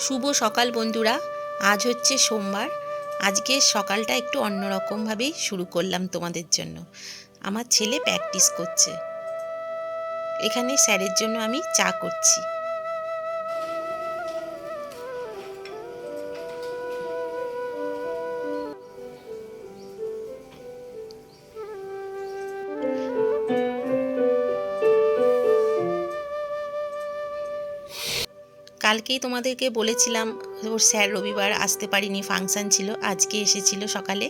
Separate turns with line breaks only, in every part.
শুভ সকাল বন্ধুরা। আজ হচ্ছে সোমবার। আজকে সকালটা একটু অন্যরকমভাবেই শুরু করলাম তোমাদের জন্য। আমার ছেলে প্র্যাকটিস করছে। এখানে স্যারের জন্য আমি চা করছি। কালকেই তোমাদেরকে বলেছিলাম, ওর স্যার রবিবার আসতে পারিনি, ফাংশান ছিল, আজকে এসেছিল সকালে।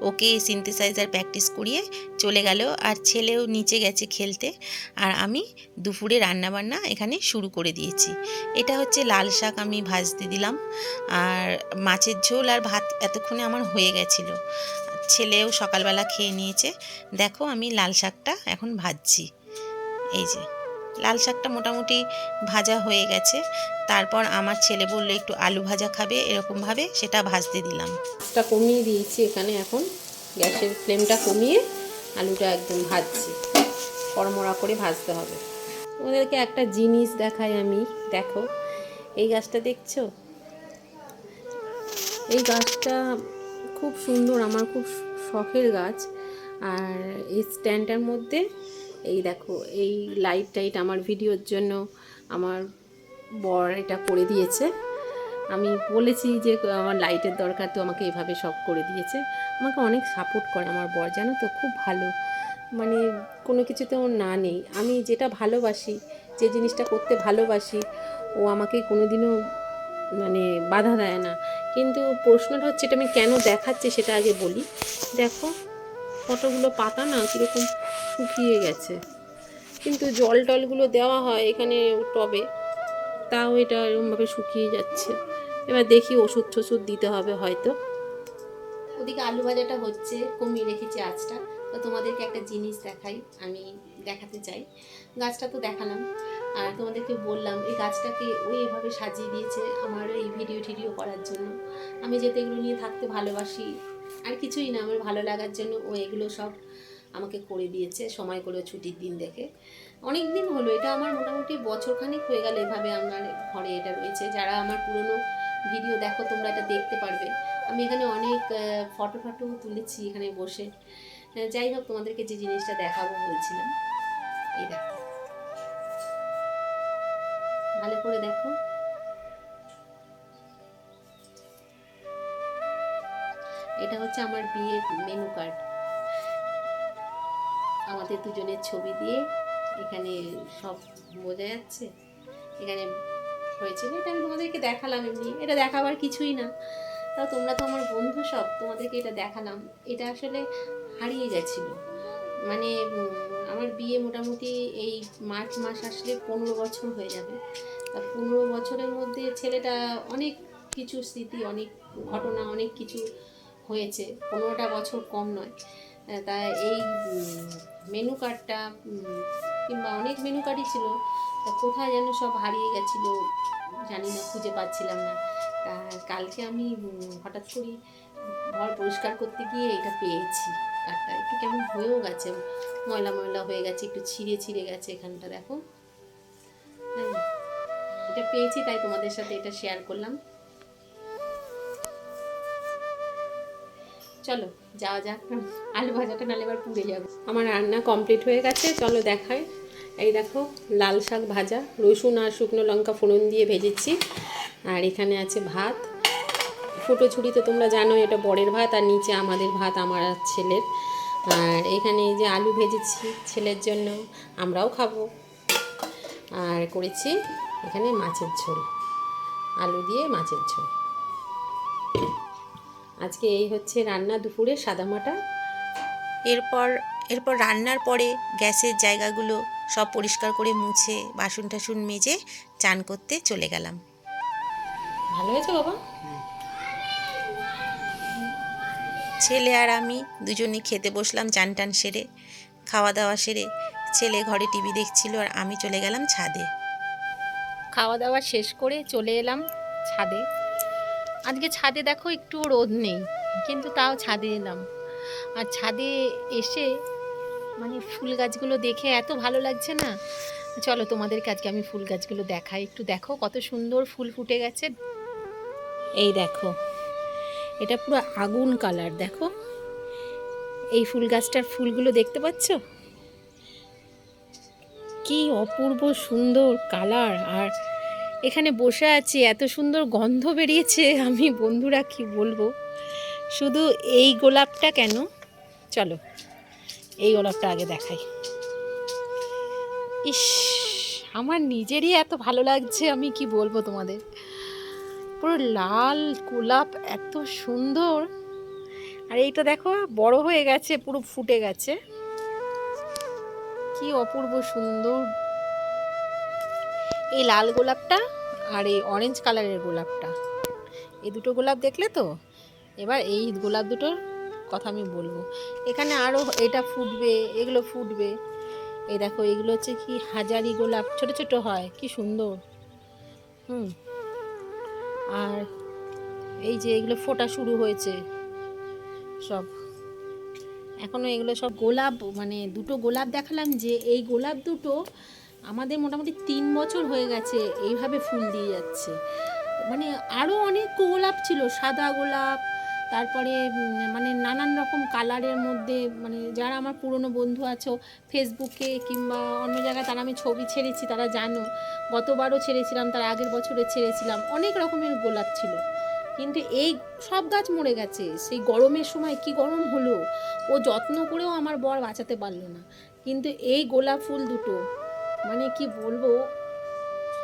ওকে সিনথেসাইজার প্র্যাকটিস করিয়ে চলে গেল, আর ছেলেও নিচে গেছে খেলতে। আর আমি দুপুরে রান্নাবান্না এখানে শুরু করে দিয়েছি। এটা হচ্ছে লাল শাক আমি ভাজতে দিলাম, আর মাছের ঝোল আর ভাত এতক্ষণে আমার হয়ে গেছিল। ছেলেও সকালবেলা খেয়ে নিয়েছে। দেখো আমি লাল শাকটা এখন ভাজছি। এই যে। লাল শাকটা মোটামুটি ভাজা হয়ে গেছে। তারপর আমার ছেলে বলল, একটু আলু ভাজা খাবে। এরকমভাবে সেটা ভাজতে দিলাম।
গ্যাসটা কমিয়ে দিয়েছি এখানে এখন। গ্যাসের ফ্লেমটা কমিয়ে আলুটা একদম ভাজছি। কড়মড়া করে ভাজতে হবে। ওদেরকে একটা জিনিস দেখাই আমি। দেখো, এই গাছটা দেখছ? এই গাছটা খুব সুন্দর, আমার খুব শখের গাছ। আর এই স্ট্যান্ডটার মধ্যে এই দেখো, এই লাইট টাইট আমার ভিডিওর জন্য আমার বর এটা করে দিয়েছে। আমি বলেছি যে, আমার লাইটের দরকার, তো আমাকে এভাবে সব করে দিয়েছে। আমাকে অনেক সাপোর্ট করে আমার বর, জানো তো, খুব ভালো। মানে কোনো কিছুতে ওর না নেই। আমি যেটা ভালোবাসি, যে জিনিসটা করতে ভালোবাসি, ও আমাকে কোনোদিনও মানে বাধা দেয় না। কিন্তু প্রশ্নটা হচ্ছে, এটা আমি কেন দেখাচ্ছি সেটা আগে বলি। দেখো কতগুলো পাতা না কীরকম? শুকিয়ে গেছে। কিন্তু জল টলগুলো দেওয়া হয় এখানে টবে, তাও এটা এরকমভাবে শুকিয়ে যাচ্ছে। এবার দেখি ওষুধ টষুধ দিতে হবে হয়তো। ওদিকে আলু ভাজাটা হচ্ছে, কমিয়ে রেখেছি আঁচটা। তো তোমাদেরকে একটা জিনিস দেখাই, আমি দেখাতে চাই। গাছটা তো দেখালাম, আর তোমাদেরকে বললাম, এই গাছটাকে ওই এভাবে সাজিয়ে দিয়েছে আমার এই ভিডিও টিডিও করার জন্য। আমি যেহেতু এগুলো নিয়ে থাকতে ভালোবাসি, আর কিছুই না, আমার ভালো লাগার জন্য ও এগুলো সব আমাকে করে দিয়েছে, সময় করে ছুটির দিন দেখে। অনেক দিন হলো, এটা আমার মোটামুটি বছরখানেক হয়ে গেল এভাবে আমার ঘরে এটা রয়েছে। যারা আমার পুরনো ভিডিও দেখো, তোমরা এটা দেখতে পারবে। আমি এখানে অনেক ফটো ফটো তুলেছি এখানে বসে। যাই হোক, তোমাদেরকে যে জিনিসটা দেখাবো বলছিলাম, এই দেখো। ভালো করে দেখো। এটা হচ্ছে আমার বিয়ের মেনু কার্ড আমাদের দুজনের ছবি দিয়ে এখানে সব বোঝা যাচ্ছে। এখানে হয়েছিল। এটা আমি তোমাদেরকে দেখালাম এমনি। এটা দেখাবার কিছুই না। তাও তোমরা তো আমার বন্ধু সব, তোমাদেরকে এটা দেখালাম। এটা আসলে হারিয়ে গেছিল। মানে আমার বিয়ে মোটামুটি এই মার্চ মাস আসলে পনেরো বছর হয়ে যাবে। তা পনেরো বছরের মধ্যে ছেলেটা অনেক কিছু স্মৃতি, অনেক ঘটনা, অনেক কিছু হয়েছে। পনেরোটা বছর কম নয়। তা এই মেনু কার্ডটা কিংবা অনেক মেনু কার্ডই ছিল, তা কোথায় যেন সব হারিয়ে গেছিল জানি না, খুঁজে পাচ্ছিলাম না। তা কালকে আমি হঠাৎ করে ঘর পরিষ্কার করতে গিয়ে এটা পেয়েছি কার্ডটা একটু কেমন হয়েও গেছে, ময়লা ময়লা হয়ে গেছে, একটু ছিঁড়ে ছিঁড়ে গেছে এখানটা, দেখো। হ্যাঁ এটা পেয়েছি, তাই তোমাদের সাথে এটা শেয়ার করলাম। চলো, যাওয়া যাক। আলু ভাজাটা নালে এবার পুড়ে যাবে। আমার রান্না কমপ্লিট হয়ে গেছে, চলো দেখাই। এই দেখো, লাল শাক ভাজা, রসুন আর শুকনো লঙ্কা ফোড়ন দিয়ে ভেজেছি। আর এখানে আছে ভাত। ফুটো ঝুড়ি তো তোমরা জানো এটা বরের ভাত, আর নিচে আমাদের ভাত, আমার ছেলের। আর এখানে এই যে আলু ভেজেছি ছেলের জন্য, আমরাও খাব। আর করেছি এখানে মাছের ঝোল। আলু দিয়ে মাছের ঝোল। আজকে এই হচ্ছে রান্না দুপুরে সাদামাটা
এরপর এরপর রান্নার পরে গ্যাসের জায়গাগুলো সব পরিষ্কার করে মুছে বাসন টাসন মেজে চান করতে চলে গেলাম।
ভালো হয়েছে বাবা?
ছেলে আর আমি দুজনে খেতে বসলাম চান টান সেরে খাওয়া দাওয়া সেরে। ছেলে ঘরে টিভি দেখছিল আর আমি চলে গেলাম ছাদে।
খাওয়া দাওয়া শেষ করে চলে এলাম ছাদে। আজকে ছাদে দেখো একটু রোদ নেই, কিন্তু তাও ছাদে এলাম। আর ছাদে এসে মানে ফুল গাছগুলো দেখে এত ভালো লাগছে না? চলো তোমাদেরকে আজকে আমি ফুল গাছগুলো দেখাই, একটু দেখো কত সুন্দর ফুল ফুটে গেছে। এই দেখো, এটা পুরো আগুন কালার, দেখো। এই ফুল গাছটার ফুলগুলো দেখতে পাচ্ছ? কি অপূর্ব সুন্দর কালার, আর এখানে বসে আছি, এত সুন্দর গন্ধ বেরিয়েছে, আমি বন্ধুরা কি বলব? শুধু এই গোলাপটা কেন? চলো, এই গোলাপটা আগে দেখাই। ইস, আমার নিজেরই এত ভালো লাগছে, আমি কি বলব তোমাদের? পুরো লাল গোলাপ এত সুন্দর। আর এইটা দেখো, বড় হয়ে গেছে, পুরো ফুটে গেছে। কি অপূর্ব সুন্দর এই লাল গোলাপটা আর এই অরেঞ্জ কালারের গোলাপটা। এই দুটো গোলাপ দেখলে তো? এবার এই গোলাপ দুটোর কথা আমি বলব। এখানে আরও এটা ফুটবে, এগুলো ফুটবে। এই দেখো, এগুলো হচ্ছে কি হাজারি গোলাপ, ছোট ছোট হয়, কি সুন্দর। হুম। আর এই যে এগুলো ফোটা শুরু হয়েছে সব। এখনও এগুলো সব গোলাপ মানে দুটো গোলাপ দেখালাম যে এই গোলাপ দুটো আমাদের মোটামুটি তিন বছর হয়ে গেছে এইভাবে ফুল দিয়ে যাচ্ছে। মানে আরও অনেক গোলাপ ছিল, সাদা গোলাপ, তারপরে মানে নানান রকম কালারের মধ্যে মানে যারা আমার পুরনো বন্ধু আছো ফেসবুকে কিংবা অন্য জায়গায় তারা আমি ছবি ছেড়েছি, তারা জানো। গতবারও ছেড়েছিলাম, তার আগের বছরে ছেড়েছিলাম। অনেক রকমের গোলাপ ছিল। কিন্তু এই সব গাছ মরে গেছে। সেই গরমের সময় কি গরম হলো? ও যত্ন করেও আমার বর বাঁচাতে পারল না। কিন্তু এই গোলাপ ফুল দুটো মানে কি বলব?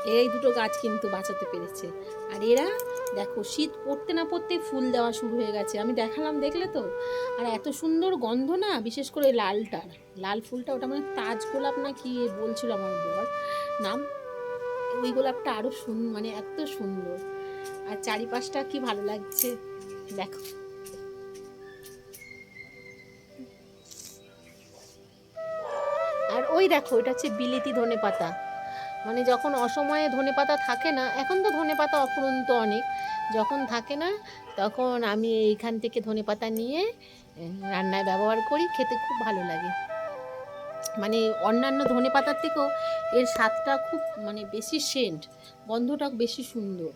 এই দুটো গাছ কিন্তু বাঁচাতে পেরেছে। আর এরা, দেখো, শীত পড়তে না পড়তে ফুল দেওয়া শুরু হয়ে গেছে। আমি দেখালাম, দেখলে তো? আর এত সুন্দর গন্ধ না, বিশেষ করে লালটার। লাল ফুলটা ওটা মানে তাজ গোলাপ না কি বলছিল আমার বর? নাম? ওই গোলাপটা আরও সুন মানে এত সুন্দর। আর চারিপাশটা কি ভালো লাগছে? দেখো। ওই দেখো, এটা হচ্ছে বিলিতি ধনে পাতা মানে যখন অসময়ে ধনে পাতা থাকে না, এখন তো ধনে পাতা অফুরন্ত অনেক। যখন থাকে না, তখন আমি এইখান থেকে ধনে পাতা নিয়ে রান্নায় ব্যবহার করি, খেতে খুব ভালো লাগে। মানে অন্যান্য ধনে পাতার থেকেও এর স্বাদটা খুব মানে বেশি সেন্ট, গন্ধটা বেশি সুন্দর,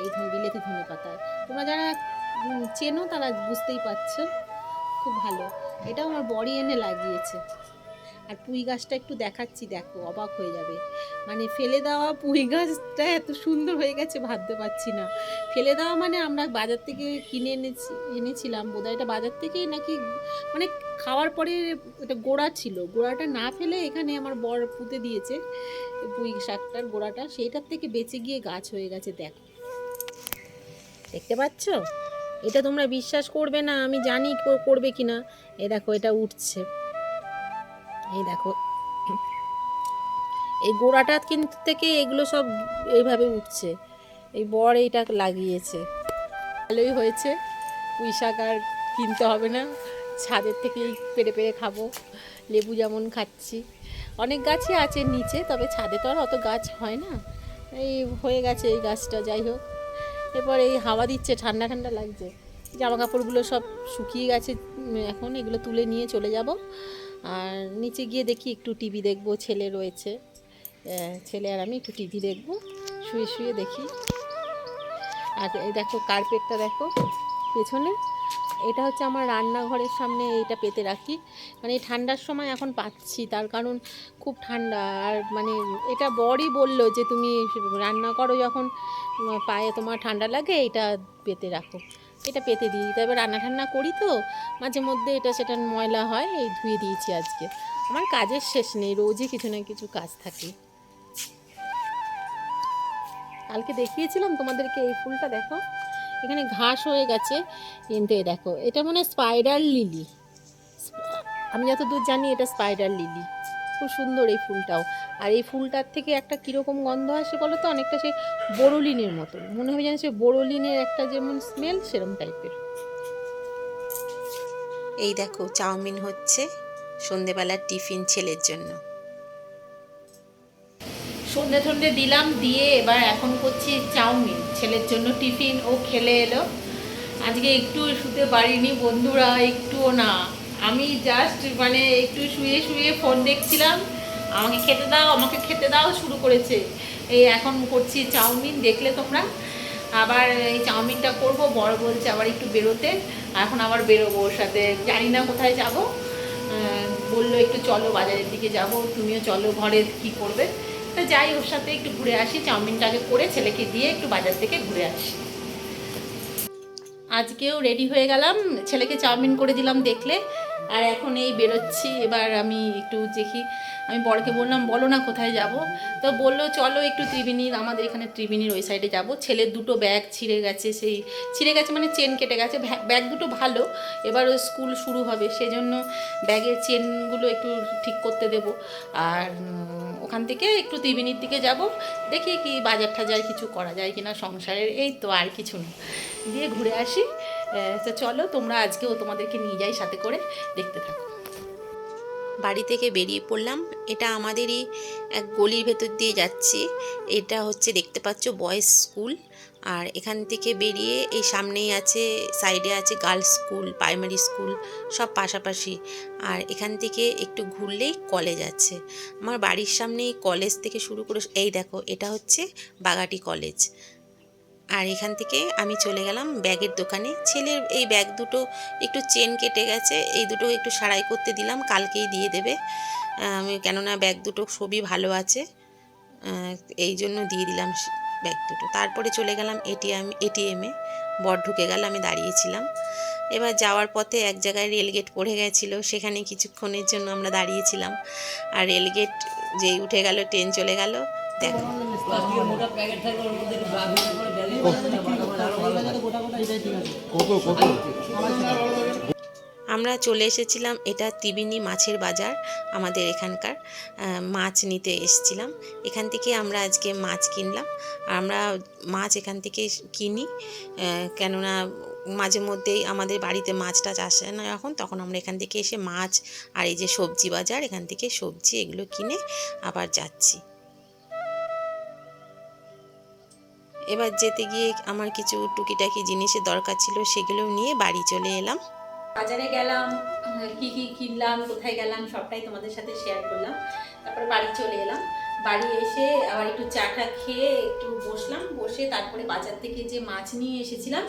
এই বিলেতি ধনে পাতার তোমরা যারা চেনো তারা বুঝতেই পারছ, খুব ভালো। এটাও আমার বড়ি এনে লাগিয়েছে। আর পুঁই গাছটা একটু দেখাচ্ছি, দেখো, অবাক হয়ে যাবে। মানে ফেলে দেওয়া পুঁই গাছটা এত সুন্দর হয়ে গেছে, ভাবতে পারছি না। ফেলে দেওয়া মানে আমরা বাজার থেকে কিনে এনেছি, এনেছিলাম, বোধহয় এটা বাজার থেকেই নাকি মানে খাওয়ার পরে এটা গোড়া ছিল। গোড়াটা না ফেলে এখানে আমার বর পুঁতে দিয়েছে পুঁই শাকটার গোড়াটা। সেইটার থেকে বেঁচে গিয়ে গাছ হয়ে গেছে, দেখো। দেখতে পাচ্ছ? এটা তোমরা বিশ্বাস করবে না, আমি জানি করবে কি না এ দেখো, এটা উঠছে। এই দেখো। এই গোড়াটা কিন্তু থেকে এগুলো সব এইভাবে উঠছে। এই বর এইটা লাগিয়েছে। ভালোই হয়েছে। পুঁই শাক আর কিনতে হবে না। ছাদের থেকেই পেরে পেরে খাব। লেবু যেমন খাচ্ছি। অনেক গাছই আছে নিচে, তবে ছাদে তো আর অত গাছ হয় না। এই হয়ে গেছে এই গাছটা, যাই হোক। এরপর এই হাওয়া দিচ্ছে, ঠান্ডা ঠান্ডা লাগছে। জামা কাপড়গুলো সব শুকিয়ে গেছে। এখন এগুলো তুলে নিয়ে চলে যাব। আর নিচে গিয়ে দেখি একটু টিভি দেখব, ছেলে রয়েছে। ছেলে আর আমি একটু টিভি দেখব, শুয়ে শুয়ে দেখি। আর এই দেখো কার্পেটটা দেখো, পেছনে। এটা হচ্ছে আমার রান্নাঘরের সামনে এটা পেতে রাখি। মানে ঠান্ডার সময় এখন পাচ্ছি, তার কারণ খুব ঠান্ডা। আর মানে এটা বরই বলল যে তুমি রান্না করো যখন পায়ে তোমার ঠান্ডা লাগে এটা পেতে রাখো। এটা পেতে দিই তবে রান্না ঠান্না করি তো, মাঝে মধ্যে এটা সেটা ময়লা হয়, এই ধুয়ে দিয়েছি আজকে। আমার কাজের শেষ নেই, রোজই কিছু না কিছু কাজ থাকে। কালকে দেখিয়েছিলাম তোমাদেরকে এই ফুলটা, দেখো। এখানে ঘাস হয়ে গেছে, কিন্তু এই দেখো, এটা মনে স্পাইডার লিলি। আমি যতদূর জানি এটা স্পাইডার লিলি। খুব সুন্দর এই ফুলটাও। আর এই ফুলটার থেকে একটা কীরকম গন্ধ আসে বলো তো? অনেকটা সে বোরোলিনের মতন। মনে হবে যেন সে বোরোলিনের একটা যেমন স্মেল সেরকম টাইপের
এই দেখো চাউমিন হচ্ছে সন্ধেবেলার টিফিন ছেলের জন্য।
সন্ধে সন্ধে দিলাম দিয়ে এবার এখন করছি চাউমিন। ছেলের জন্য টিফিন ও খেলে এলো। আজকে একটু শুতে পারিনি বন্ধুরা একটুও না। আমি জাস্ট মানে একটু শুয়ে শুয়ে ফোন দেখছিলাম আমাকে খেতে দাও, আমাকে খেতে দাও শুরু করেছে। এই এখন করছি চাউমিন, দেখলে তোমরা। আবার এই চাউমিনটা করব বড় বলছে আবার একটু বেরোতে। এখন আবার বেরোবো ওর সাথে। জানি না কোথায় যাব। বলল একটু চলো বাজারের দিকে যাব। তুমিও চলো ঘরে কি করবে। তা যাই, ওর সাথে একটু ঘুরে আসি। চাউমিনটাকে করে ছেলেকে দিয়ে একটু বাজার থেকে ঘুরে আসি। আজকেও রেডি হয়ে গেলাম। ছেলেকে চাউমিন করে দিলাম দেখলে। আর এখন এই বেরোচ্ছি, এবার আমি একটু দেখি। আমি বড়কে বললাম, বলো না কোথায় যাব? তো বলল, চলো একটু ত্রিবেণীর আমাদের এখানে ত্রিবেণীর ওই সাইডে যাব। ছেলের দুটো ব্যাগ ছিঁড়ে গেছে, সেই ছিঁড়ে গেছে মানে চেন কেটে গেছে। ব্যাগ দুটো ভালো, এবার স্কুল শুরু হবে, সেজন্য ব্যাগের চেনগুলো একটু ঠিক করতে দেব। আর ওখান থেকে একটু ত্রিবেণীর দিকে যাব, দেখি কি বাজার টাজার কিছু করা যায় কিনা সংসারের, এই তো আর কিছু না। দিয়ে ঘুরে আসি। তো চলো, তোমরা আজকেও তোমাদেরকে নিয়ে যাই সাথে করে, দেখতে থাকো।
বাড়ি থেকে বেরিয়ে পড়লাম। এটা আমাদেরই এক গলির ভেতর দিয়ে যাচ্ছি। এটা হচ্ছে দেখতে পাচ্ছ বয়েজ স্কুল। আর এখান থেকে বেরিয়ে এই সামনেই আছে, সাইডে আছে গার্লস স্কুল, প্রাইমারি স্কুল, সব পাশাপাশি। আর এখান থেকে একটু ঘুরলেই কলেজ আছে। আমার বাড়ির সামনেই কলেজ থেকে শুরু করে, এই দেখো, এটা হচ্ছে বাগাটি কলেজ। আর এখান থেকে আমি চলে গেলাম ব্যাগের দোকানে। ছেলের এই ব্যাগ দুটো একটু চেন কেটে গেছে, এই দুটো একটু সারাই করতে দিলাম, কালকেই দিয়ে দেবে। আমি কেননা ব্যাগ দুটো সবই ভালো আছে। এই জন্য দিয়ে দিলাম ব্যাগ দুটো। তারপরে চলে গেলাম এটিএম, এটিএমে বর ঢুকে গেল, আমি দাঁড়িয়েছিলাম। এবার যাওয়ার পথে এক জায়গায় রেলগেট পড়ে গেছিল, সেখানে কিছুক্ষণের জন্য আমরা দাঁড়িয়েছিলাম। আর রেলগেট যেই উঠে গেল, ট্রেন চলে গেল। আমরা চলে এসেছিলাম, এটা ত্রিবেণী মাছের বাজার, আমাদের এখানকার মাছ নিতে এসেছিলাম। এখান থেকে আমরা আজকে মাছ কিনলাম। আমরা মাছ এখান থেকে কিনি কেননা মাঝে মধ্যেই আমাদের বাড়িতে মাছ টাছ আসে না এখন, তখন আমরা এখান থেকে এসে মাছ আর এই যে সবজি বাজার, এখান থেকে সবজি এগুলো কিনে আবার যাচ্ছি। এবার যেতে গিয়ে আমার কিছু টুকিটাকি জিনিসের দরকার ছিল, সেগুলো নিয়ে বাড়ি চলে এলাম।
বাজারে গেলাম, কি কি কিনলাম, কোথায় গেলাম, সবটাই তোমাদের সাথে শেয়ার করলাম। তারপরে বাড়ি চলে এলাম। বাড়ি এসে আবার একটু চা টা খেয়ে একটু বসলাম। বসে তারপরে বাজার থেকে যে মাছ নিয়ে এসেছিলাম,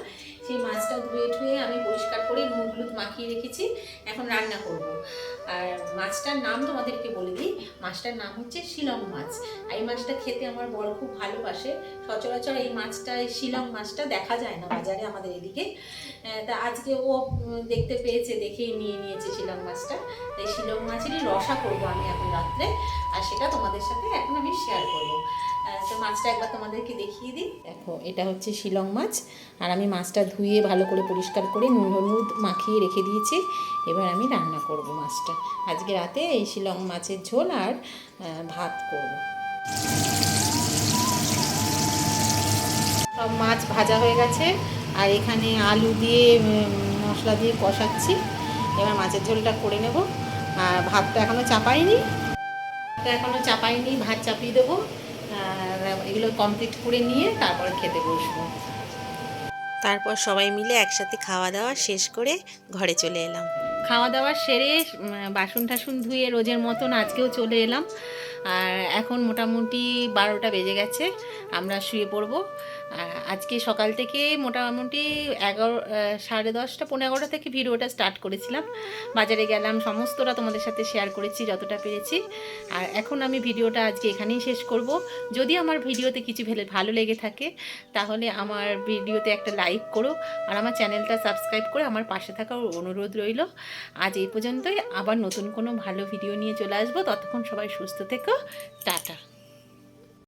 সেই মাছটা ধুয়ে ধুয়ে আমি পরিষ্কার করে নুন হলুদ মাখিয়ে রেখেছি, এখন রান্না করব। আর মাছটার নাম তোমাদেরকে বলে দিই, মাছটার নাম হচ্ছে শিলং মাছ। আর এই মাছটা খেতে আমার বড় খুব ভালোবাসে। সচরাচর এই মাছটা এই শিলং মাছটা দেখা যায় না বাজারে আমাদের এদিকে। তা আজকে ও দেখতে পেয়েছে, দেখেই নিয়ে নিয়েছে শিলং মাছটা। তাই শিলং মাছেরই রসা করব আমি এখন রাত্রে। আর সেটা তোমাদের সাথে এখন আমি শেয়ার করব। তো মাছটা একবার তোমাদেরকে দেখিয়ে দিই। দেখো, এটা হচ্ছে শিলং মাছ। আর আমি মাছটা ধুয়ে ভালো করে পরিষ্কার করে নুন হলুদ মাখিয়ে রেখে দিয়েছি। এবার আমি রান্না করব মাছটা। আজকে রাতে এই শিলং মাছের ঝোল আর ভাত করব। সব মাছ ভাজা হয়ে গেছে। আর এখানে আলু দিয়ে মশলা দিয়ে কষাচ্ছি। এবার মাছের ঝোলটা করে নেব। আর ভাতটা এখনও চাপাইনি। ভাতটা এখনও চাপাইনি ভাত চাপিয়ে দেবো। আর এগুলো কমপ্লিট করে নিয়ে তারপর খেতে বসবো।
তারপর সবাই মিলে একসাথে খাওয়া দাওয়া শেষ করে ঘরে চলে এলাম।
খাওয়া দাওয়া সেরে বাসন টাসন ধুয়ে রোজের মতন আজকেও চলে এলাম। আর এখন মোটামুটি বারোটা বেজে গেছে আমরা শুয়ে পড়ব। আজকে সকাল থেকে মোটামুটি এগারো সাড়ে দশটা পনেরো এগারোটা থেকে ভিডিওটা স্টার্ট করেছিলাম। বাজারে গেলাম, সমস্তটা তোমাদের সাথে শেয়ার করেছি, যতটা পেরেছি। আর এখন আমি ভিডিওটা আজকে এখানেই শেষ করব। যদি আমার ভিডিওতে কিছু ভেলে, ভালো লেগে থাকে, তাহলে আমার ভিডিওতে একটা লাইক করো আর আমার চ্যানেলটা সাবস্ক্রাইব করে আমার পাশে থাকার অনুরোধ রইল। আজ এই পর্যন্তই, আবার নতুন কোনো ভালো ভিডিও নিয়ে চলে আসব। ততক্ষণ সবাই সুস্থ থেকো। টাটা।